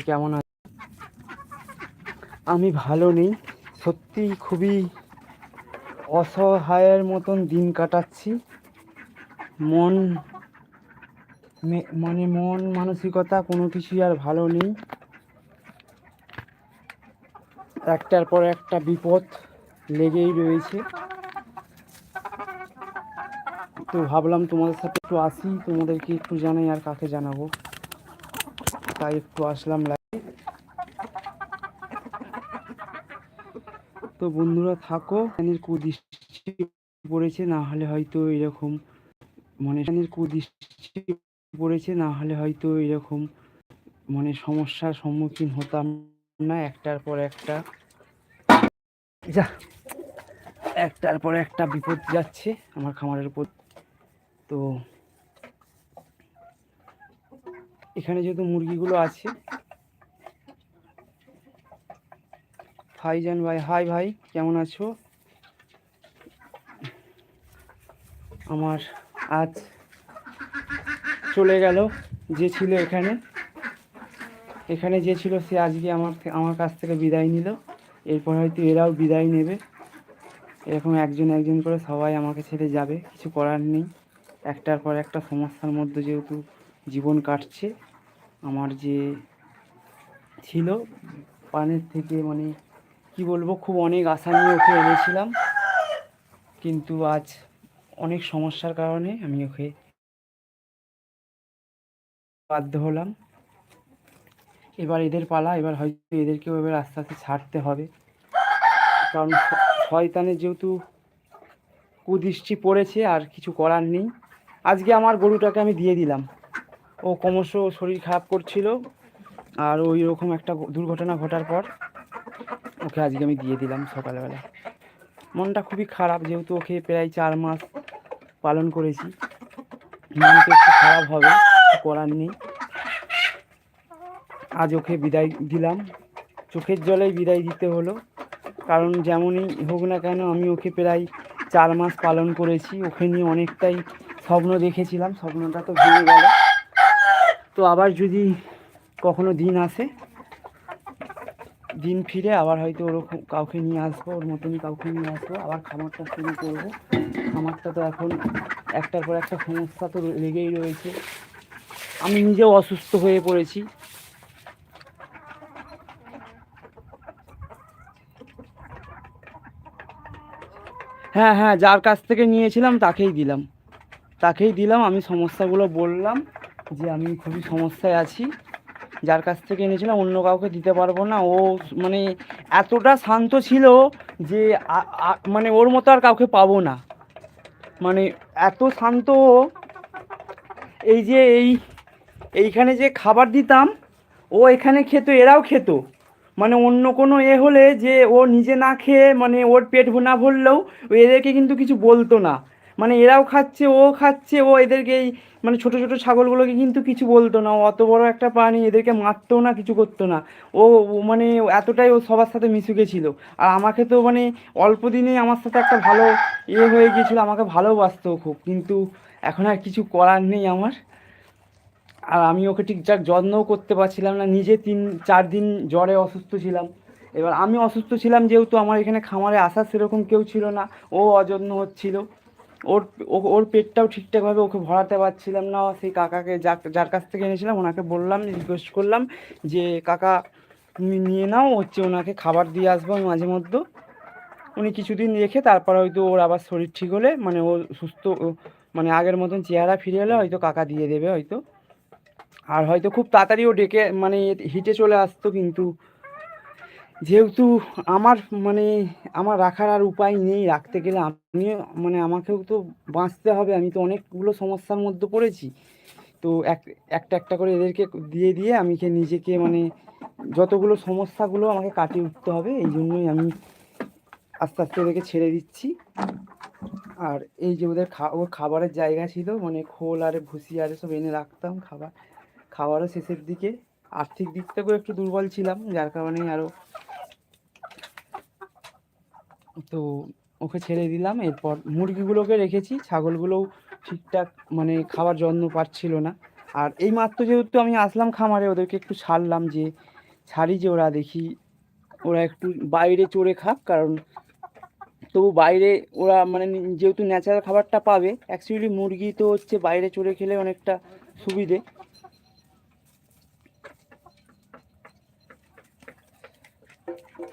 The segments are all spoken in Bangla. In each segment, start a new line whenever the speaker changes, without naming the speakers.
কেমন আছে? আমি ভালো নেই। সত্যি খুবই অসহায়ের মতন দিন কাটাচ্ছি। মন মানে মন মানসিকতা কোনো কিছুই আর ভালো নেই। একটার পর একটা বিপদ লেগেই রয়েছে। তো ভাবলাম তোমাদের সাথে একটু আসি। তোমাদেরকে একটু জানাই আর কাকে জানাব। তাই একটু আসলাম লাইভে তো বন্ধুরা থাকো শনির কুদৃষ্টি পড়েছে, না হলে হয়তো এরকম মানে শনির কুদৃষ্টি পড়েছে, না হলে হয়তো এরকম মানে সমস্যার সম্মুখীন হতাম না, একটার পর একটা। যা, একটার পর একটা বিপদ যাচ্ছে আমার খামারের উপর। তো এখানে যেহেতু মুরগিগুলো আছে। ভাইজান ভাই, হাই ভাই, কেমন আছো? আমার আজ চলে গেল, যে ছিল এখানে। এখানে যে ছিল সে আজকে আমার আমার কাছ থেকে বিদায় নিল। এরপর হয়তো এরাও বিদায় নেবে। এরকম একজন একজন করে সবাই আমাকে ছেড়ে যাবে, কিছু করার নেই। একটার পর একটা সমস্যার মধ্যে যেহেতু জীবন কাটছে আমার যে ছিল, পানের থেকে মানে কি বলব, খুব অনেক আশা নিয়ে ওকে এনেছিলাম। কিন্তু আজ অনেক সমস্যার কারণে আমি ওকে বাধ্য হলাম। এবার এদের পালা, এবার হয়তো এদেরকেও এবার আস্তে আস্তে ছাড়তে হবে। কারণ শ- শয়তানের যেহেতু কুদৃষ্টি পড়েছে, আর কিছু করার নেই, আজকে আমার গরুটাকে আমি দিয়ে দিলাম। ও ক্রমশ শরীর খারাপ করছিল আর ওই রকম একটা দুর্ঘটনা ঘটার পর ওকে আজকে আমি দিয়ে দিলাম সকালবেলা। মনটা খুবই খারাপ যেহেতু ওকে প্রায় চার মাস পালন করেছি। মনটা একটু খারাপ হবে করার নেই। আজ ওকে বিদায় দিলাম। চোখের জলেই বিদায় দিতে হলো। কারণ যেমনই হোক না কেন আমি ওকে প্রায় চার মাস পালন করেছি। ওকে নিয়ে অনেকটাই স্বপ্ন দেখেছিলাম। স্বপ্নটা তো ভেঙে গেল। তো আবার যদি কখনো দিন আসে, দিন ফিরে আবার হয়তো ওরকম কাউকে নিয়ে আসব, ওর মতনই কাউকে নিয়ে আসব, আবার খামারটা শুরু করব। খামারটা তো এখন একটার পর একটা সমস্যা তো লেগেই রয়েছে। আমি নিজেও অসুস্থ হয়ে পড়েছি। হ্যাঁ হ্যাঁ যার কাছ থেকে নিয়েছিলাম তাকেই দিলাম। তাকেই দিলাম, আমি সমস্যাগুলো বললাম। যে আমি খুবই সমস্যায় আছি। যার কাছ থেকে এনেছিলাম, অন্য কাউকে দিতে পারব না। ও মানে এতটা শান্ত ছিল যে মানে ওর মতো আর কাউকে পাবো না। মানে এত শান্ত এই যে এই, এইখানে যে খাবার দিতাম, ও এখানে খেত, এরাও খেত। মানে অন্য কোনো এ হলে যে ও নিজে না খেয়ে মানে ওর পেট না ভরলেও এদেরকে কিন্তু কিছু বলতো না। মানে এরাও খাচ্ছে, ও খাচ্ছে, ও এদেরকে এই মানে ছোট ছোট ছাগলগুলোকে কিন্তু কিছু বলতো না। অত বড় একটা প্রাণী, এদেরকে মারতো না, কিছু করতো না। ও মানে এতটাই ও সবার সাথে মিশুকে ছিল। আর আমাকে তো মানে অল্প দিনেই আমার সাথে একটা ভালো ইয়ে হয়ে গিয়েছিল, আমাকে ভালোবাসতো খুব। কিন্তু এখন আর কিছু করার নেই আমার। আর আমি ওকে ঠিকঠাক যত্নও করতে পারছিলাম না, নিজে তিন, চার দিন জ্বরে অসুস্থ ছিলাম। এবার আমি অসুস্থ ছিলাম যেহেতু আমার এখানে খামারে আসার সেরকম কেউ ছিল না, ও অযত্ন হচ্ছিল। ওর ওর পেটটাও ঠিকঠাকভাবে ওকে ভরাতে পারছিলাম না। সেই কাকাকে যার যার কাছ থেকে এনেছিলাম, ওনাকে বললাম রিকোয়েস্ট করলাম যে, কাকা নিয়ে নাও, হচ্ছে ওনাকে খাবার দিয়ে আসব মাঝে মধ্যে। উনি কিছুদিন রেখে তারপর হয়তো ওর আবার শরীর ঠিক হলে মানে ও সুস্থ মানে আগের মতন চেহারা ফিরে এলে হয়তো কাকা দিয়ে দেবে হয়তো। আর হয়তো খুব তাড়াতাড়ি ও ডেকে মানে হিটে চলে আসতো, কিন্তু যেহেতু আমার মানে আমার রাখার আর উপায় নেই রাখতে গেলে, আমিও মানে আমাকেও তো বাঁচতে হবে। আমি তো অনেকগুলো সমস্যার মধ্যে পড়েছি। তো এক, একটা একটা করে এদেরকে দিয়ে দিয়ে আমি কে নিজেকে মানে যতগুলো সমস্যাগুলো আমাকে কাটিয়ে উঠতে হবে, এই জন্যই আমি আস্তে আস্তে ওদেরকে ছেড়ে দিচ্ছি। আর এই যে ওদের ওর খাবারের জায়গা ছিল মানে খোল আর ভুসি আর সব এনে রাখতাম খাবার। খাবারও শেষের দিকে। আর্থিক দিক থেকেও একটু দুর্বল ছিলাম, যার কারণে আরও তো ওকে ছেড়ে দিলাম। এরপর মুরগিগুলোকে রেখেছি। ছাগলগুলোও ঠিকঠাক মানে খাবার যত্ন পাচ্ছিল না। আর এই মাত্র যেহেতু আমি আসলাম খামারে, ওদেরকে একটু ছাড়লাম যে, ছাড়ি যে ওরা দেখি, ওরা একটু বাইরে চড়ে খাক, কারণ তবু বাইরে ওরা মানে যেহেতু ন্যাচারাল খাবারটা পাবে অ্যাকচুয়ালি মুরগি তো হচ্ছে বাইরে চড়ে খেলে অনেকটা সুবিধে।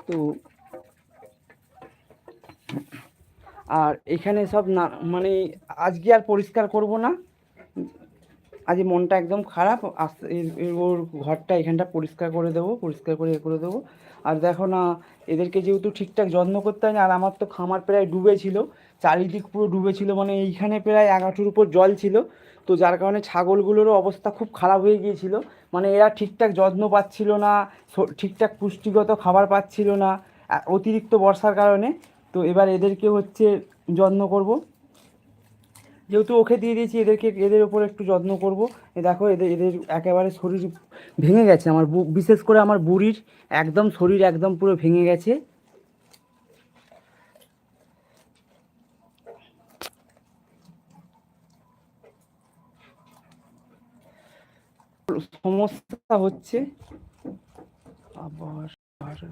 তো আর এখানে সব না মানে আজকে আর পরিষ্কার করব না। আজ মনটা একদম খারাপ ওর ঘরটা এখানটা পরিষ্কার করে দেবো, পরিষ্কার করে এ করে দেবো। আর দেখো না, এদেরকে যেহেতু ঠিকঠাক যত্ন করতে হয় না, আর আমার তো খামার প্রায় ডুবে ছিল চারিদিক পুরো ডুবে ছিল মানে এইখানে প্রায় এক হাঁটুর উপর জল ছিল। তো যার কারণে ছাগলগুলোরও অবস্থা খুব খারাপ হয়ে গিয়েছিল। মানে এরা ঠিকঠাক যত্ন পাচ্ছিল না ঠিকঠাক পুষ্টিগত খাবার পাচ্ছিল না, অতিরিক্ত বর্ষার কারণে। তো এবার এদেরকে হচ্ছে যত্ন করব। যেহেতু ওকে দিয়ে দিয়েছি, এদেরকে, এদের ওপর একটু যত্ন করব। এ দেখো, এদের এদের একেবারে শরীর ভেঙে গেছে। আমার বিশেষ করে আমার বুড়ির একদম শরীর একদম পুরো ভেঙে গেছে। সমস্যা হচ্ছে আবার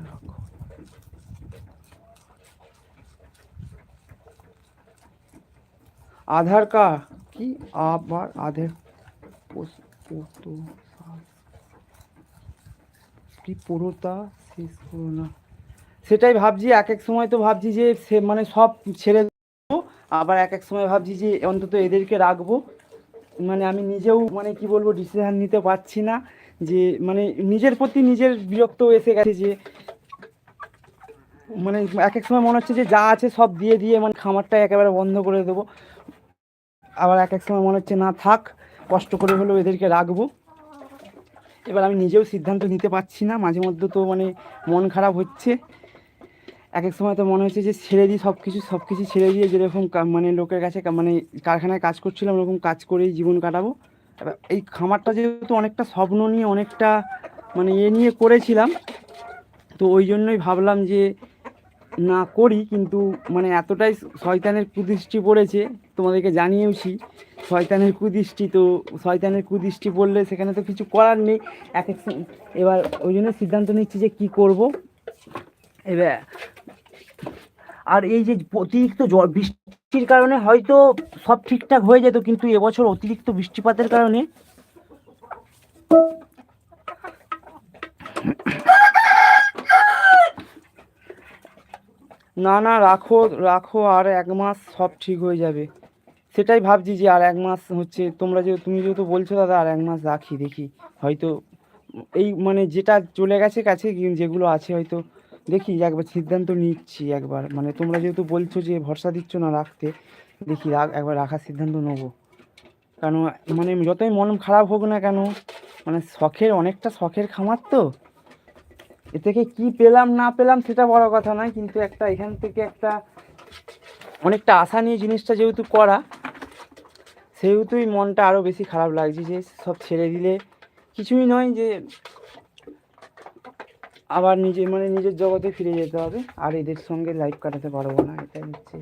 রাখো। আধার কার্ড? কি আবার আধার। কি পুরোটা শেষ করো না। সেটাই ভাবছি এক এক সময় তো ভাবছি যে সে মানে সব ছেড়ে দেবো, আবার এক এক সময় ভাবছি যে অন্তত এদেরকে রাখব। মানে আমি নিজেও মানে কি বলব ডিসিশন নিতে পারছি না যে মানে নিজের প্রতি নিজের বিরক্ত এসে গেছে যে মানে এক এক সময় মনে হচ্ছে যে যা আছে সব দিয়ে দিয়ে মানে খামারটা একেবারে বন্ধ করে দেবো। আবার এক এক সময় মনে হচ্ছে, না, থাক, কষ্ট করে হলেও এদেরকে রাখব। এবার আমি নিজেও সিদ্ধান্ত নিতে পারছি না। মাঝে মধ্যে তো মানে মন খারাপ হচ্ছে। এক এক সময় তো মনে হচ্ছে যে, ছেড়ে দিই সব কিছু সব কিছু ছেড়ে দিয়ে যেরকম মানে লোকের কাছে মানে কারখানায় কাজ করছিলাম, ওরকম কাজ করেই জীবন কাটাবো। এবার এই খামারটা যেহেতু অনেকটা স্বপ্ন নিয়ে, অনেকটা মানে এ নিয়ে করেছিলাম, তো ওই জন্যই ভাবলাম যে, না করি। কিন্তু মানে এতটাই শয়তানের কুদৃষ্টি পড়েছে তোমাদেরকে জানিয়েওছি, শয়তানের কুদৃষ্টি তো, শয়তানের কুদৃষ্টি বললে সেখানে তো কিছু করার নেই। এক এক এবার ওই জন্য সিদ্ধান্ত নিচ্ছি যে কি করব। এবার, আর এই যে অতিরিক্ত জল বৃষ্টির কারণে হয়তো সব ঠিকঠাক হয়ে যেত, কিন্তু এবছর অতিরিক্ত বৃষ্টিপাতের কারণে না না, রাখো রাখো, আর এক মাস সব ঠিক হয়ে যাবে। সেটাই ভাবছি যে আর এক মাস হচ্ছে, তোমরা যে, তুমি যেহেতু বলছো দাদা, আর এক মাস রাখি, দেখি। হয়তো এই মানে যেটা চলে গেছে কাছে যেগুলো আছে হয়তো দেখি, একবার সিদ্ধান্ত নিচ্ছি একবার। মানে তোমরা যেহেতু বলছো যে, ভরসা দিচ্ছ না রাখতে, দেখি একবার রাখার সিদ্ধান্ত নেব। কেন মানে যতই মন খারাপ হোক না কেন মানে শখের, অনেকটা শখের খামার তো। এ থেকে কি পেলাম, না পেলাম, সেটা বড় কথা নয়, কিন্তু একটা এখান থেকে একটা অনেকটা আশা নিয়ে জিনিসটা যেহেতু করা সেহেতুই মনটা আরও বেশি খারাপ লাগছে যে সব ছেড়ে দিলে কিছুই নয় যে আবার নিজে মানে নিজের জগতে ফিরে যেতে হবে। আর এদের সঙ্গে লাইফ কাটাতে পারব না, এটাই হচ্ছে।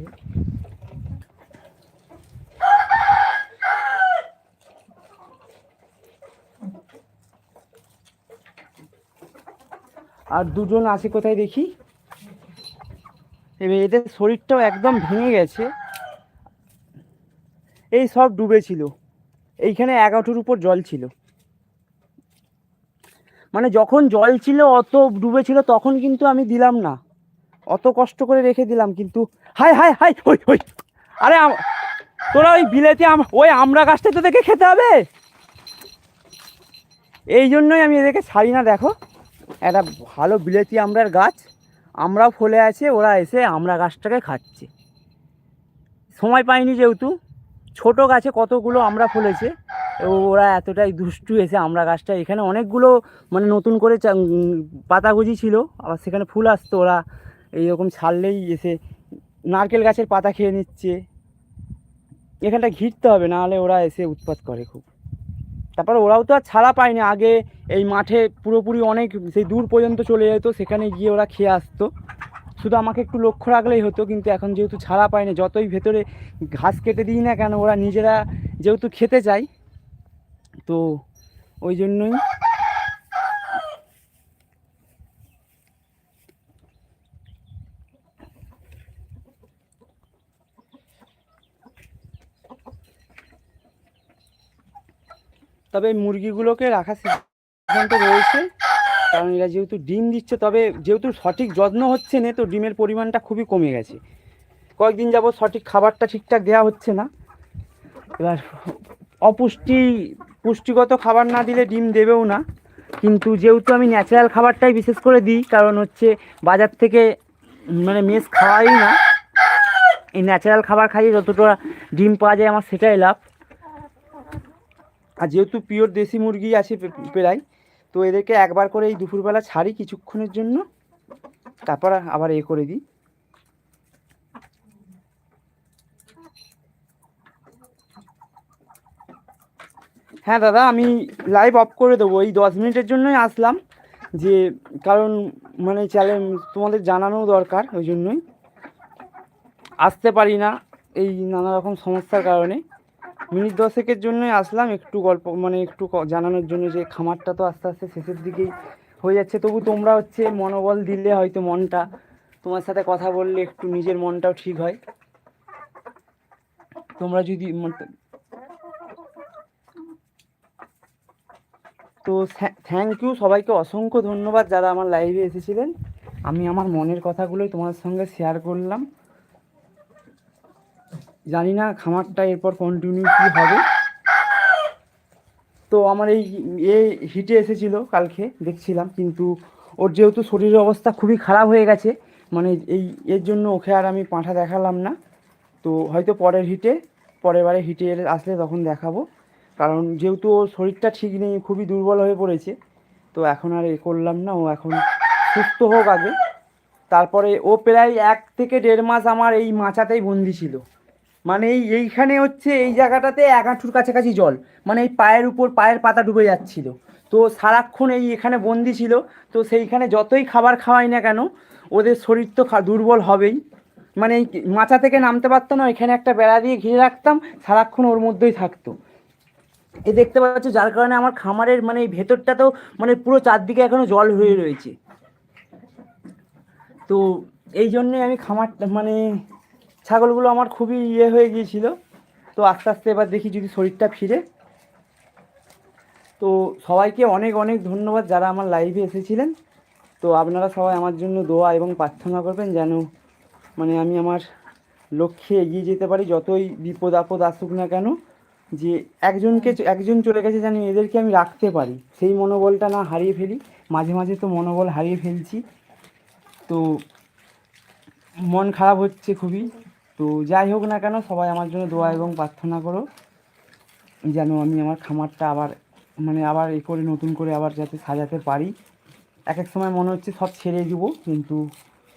আর দুজন আছে কোথায় দেখি? এবার এদের শরীরটাও একদম ভেঙে গেছে। এই সব ডুবেছিল এইখানে এক হাঁটুর উপর জল ছিল। মানে যখন জল ছিল, অত ডুবেছিল তখন কিন্তু আমি দিলাম না। অত কষ্ট করে রেখে দিলাম, কিন্তু হাই হাই হাই ওই ওই, আরে তোরা ওই বিলেতে ওই আমরা গাছটা তো দেখে খেতে হবে। এই জন্যই আমি এদেরকে ছাড়ি না, দেখো। একটা ভালো বিলেতি আমড়ার গাছ। আমরাও ফলে আছে, ওরা এসে আমরা গাছটাকে খাচ্ছে। সময় পাইনি যেহেতু। ছোট গাছে কতগুলো আমরা ফলেছে ওরা এতটাই দুষ্টু এসে আমরা গাছটা এখানে অনেকগুলো মানে নতুন করে চা- উম, পাতা ছিল আবার সেখানে ফুল আসতো ওরা এইরকম ছাড়লেই এসে নারকেল গাছের পাতা খেয়ে নিচ্ছে। এখানটা ঘিরতে হবে নাহলে ওরা এসে উৎপাত করে খুব। তারপর ওরাও তো আর ছাড়া পায়নি আগে এই মাঠে পুরোপুরি অনেক সেই দূর পর্যন্ত চলে যেত সেখানে গিয়ে ওরা খেয়ে আসতো। শুধু আমাকে একটু লক্ষ্য রাখলেই হতো, কিন্তু এখন যেহেতু ছাড়া পায়নি যতই ভেতরে ঘাস কেটে দিই না কেন, ওরা নিজেরা যেহেতু খেতে চায়, তো ওই জন্যই তবে মুরগিগুলোকে রাখার সিদ্ধান্ত রয়েছে। কারণ এরা যেহেতু ডিম দিচ্ছে, তবে যেহেতু সঠিক যত্ন হচ্ছে না, তো ডিমের পরিমাণটা খুবই কমে গেছে। কয়েকদিন যাবত সঠিক খাবারটা ঠিকঠাক দেওয়া হচ্ছে না। এবার অপুষ্টি, পুষ্টিগত খাবার না দিলে ডিম দেবেও না। কিন্তু যেহেতু আমি ন্যাচারাল খাবারটাই বিশেষ করে দিই, কারণ হচ্ছে বাজার থেকে মানে মেস খাওয়াই না, এই ন্যাচারাল খাবার খাইয়ে যতটা ডিম পাওয়া যায় আমার সেটাই লাভ। আর যেহেতু পিওর দেশি মুরগি আছে প্রায় তো এদেরকে একবার করে এই দুপুরবেলা ছাড়ি কিছুক্ষণের জন্য। তারপর আবার এ করে দিই। হ্যাঁ দাদা, আমি লাইভ অফ করে দেবো। এই দশ মিনিটের জন্যই আসলাম। যে কারণ মানে চ্যালেঞ্জ তোমাদের জানানো দরকার, ওই জন্যই। আসতে পারি না এই নানা রকম সমস্যার কারণে। মিনিট দশেকের জন্যই আসলাম, একটু গল্প মানে একটু জানানোর জন্য যে খামারটা তো আস্তে আস্তে শেষের দিকেই হয়ে যাচ্ছে। তবু তোমরা হচ্ছে মনোবল দিলে হয়তো মনটা, তোমার সাথে কথা বললে একটু নিজের মনটাও ঠিক হয়। তোমরা যদি তো থ্যাংক ইউ সবাইকে অসংখ্য ধন্যবাদ যারা আমার লাইভে এসেছিলেন। আমি আমার মনের কথাগুলোই তোমার সঙ্গে শেয়ার করলাম। জানি না খামারটা এরপর কন্টিনিউ কী হবে। তো আমার এই এ হিটে এসেছিল কালকে, দেখছিলাম, কিন্তু ওর যেহেতু শরীরের অবস্থা খুবই খারাপ হয়ে গেছে মানে এই, এর জন্য ওকে আর আমি পাঁঠা দেখালাম না। তো হয়তো পরের হিটে পরের বারে হিটে আসলে তখন দেখাবো। কারণ যেহেতু ওর শরীরটা ঠিক নেই, খুবই দুর্বল হয়ে পড়েছে, তো এখন আর এ করলাম না, ও এখন সুস্থ হোক আগে। তারপরে ও প্রায় এক থেকে দেড় মাস আমার এই মাচাতেই বন্দি ছিল। মানে এই এইখানে হচ্ছে এই জায়গাটাতে এক হাঁটুর কাছাকাছি জল। মানে এই পায়ের উপর পায়ের পাতা ডুবে যাচ্ছিল। তো সারাক্ষণ এই এখানে বন্দি ছিল। তো সেইখানে যতই খাবার খাওয়াই না কেন, ওদের শরীর তো দুর্বল হবেই। মানে এই মাচা থেকে নামতে পারতো না, এখানে একটা বেড়া দিয়ে ঘিরে রাখতাম, সারাক্ষণ ওর মধ্যেই থাকতো। এ দেখতে পাচ্ছ, যার কারণে আমার খামারের মানে এই ভেতরটা তো মানে পুরো চারদিকে এখনও জল হয়ে রয়েছে। তো এই জন্যে আমি খামারটা মানে ছাগলগুলো আমার খুবই ইয়ে হয়ে গিয়েছিল। তো আস্তে আস্তে এবার দেখি যদি শরীরটা ফিরে। তো সবাইকে অনেক অনেক ধন্যবাদ যারা আমার লাইভে এসেছিলেন। তো আপনারা সবাই আমার জন্য দোয়া এবং প্রার্থনা করবেন যেন মানে আমি আমার লক্ষ্যে এগিয়ে যেতে পারি, যতই বিপদ আপদ আসুক না কেন, যে একজনকে, একজন চলে গেছে জানি এদেরকে আমি রাখতে পারি। সেই মনোবলটা না হারিয়ে ফেলি। মাঝে মাঝে তো মনোবল হারিয়ে ফেলছি। তো মন খারাপ হচ্ছে খুবই। তো যাই হোক না কেন, সবাই আমার জন্য দোয়া এবং প্রার্থনা করো যেন আমি আমার খামারটা আবার মানে আবার এ করে, নতুন করে আবার যাতে সাজাতে পারি। এক এক সময় মনে হচ্ছে সব ছেড়ে দিব, কিন্তু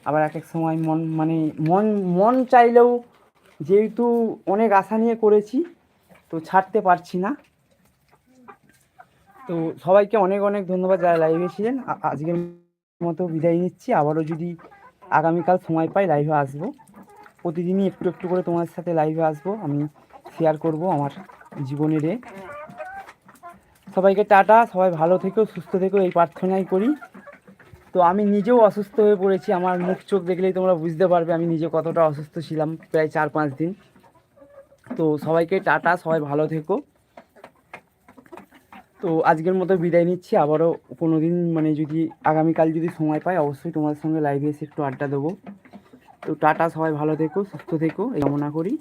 আবার এক এক সময় মন মানে মন মন চাইলেও যেহেতু অনেক আশা নিয়ে করেছি, তো ছাড়তে পারছি না। তো সবাইকে অনেক অনেক ধন্যবাদ যারা লাইভে ছিলেন। আজকের মতো বিদায় নিচ্ছি। আবারও যদি আগামীকাল সময় পাই লাইভে আসব। প্রতিদিনই একটু একটু করে তোমার সাথে লাইভে আসব। আমি শেয়ার করব আমার জীবনের সবাইকে টাটা, সবাই ভালো থেকো, সুস্থ থেকো, এই প্রার্থনাই করি। তো আমি নিজেও অসুস্থ হয়ে পড়েছি, আমার মুখ চোখ দেখলেই তোমরা বুঝতে পারবে আমি নিজে কতটা অসুস্থ ছিলাম প্রায় চার পাঁচ দিন। তো সবাইকে টাটা, সবাই ভালো থেকো। তো আজকের মতো বিদায় নিচ্ছি, আবারও কোনো দিন মানে যদি আগামীকাল যদি সময় পাই, অবশ্যই তোমাদের সঙ্গে লাইভে এসে একটু আড্ডা দেবো। তো টাটা সবাই ভালো থেকো সুস্থ থেকো এই কামনা করি।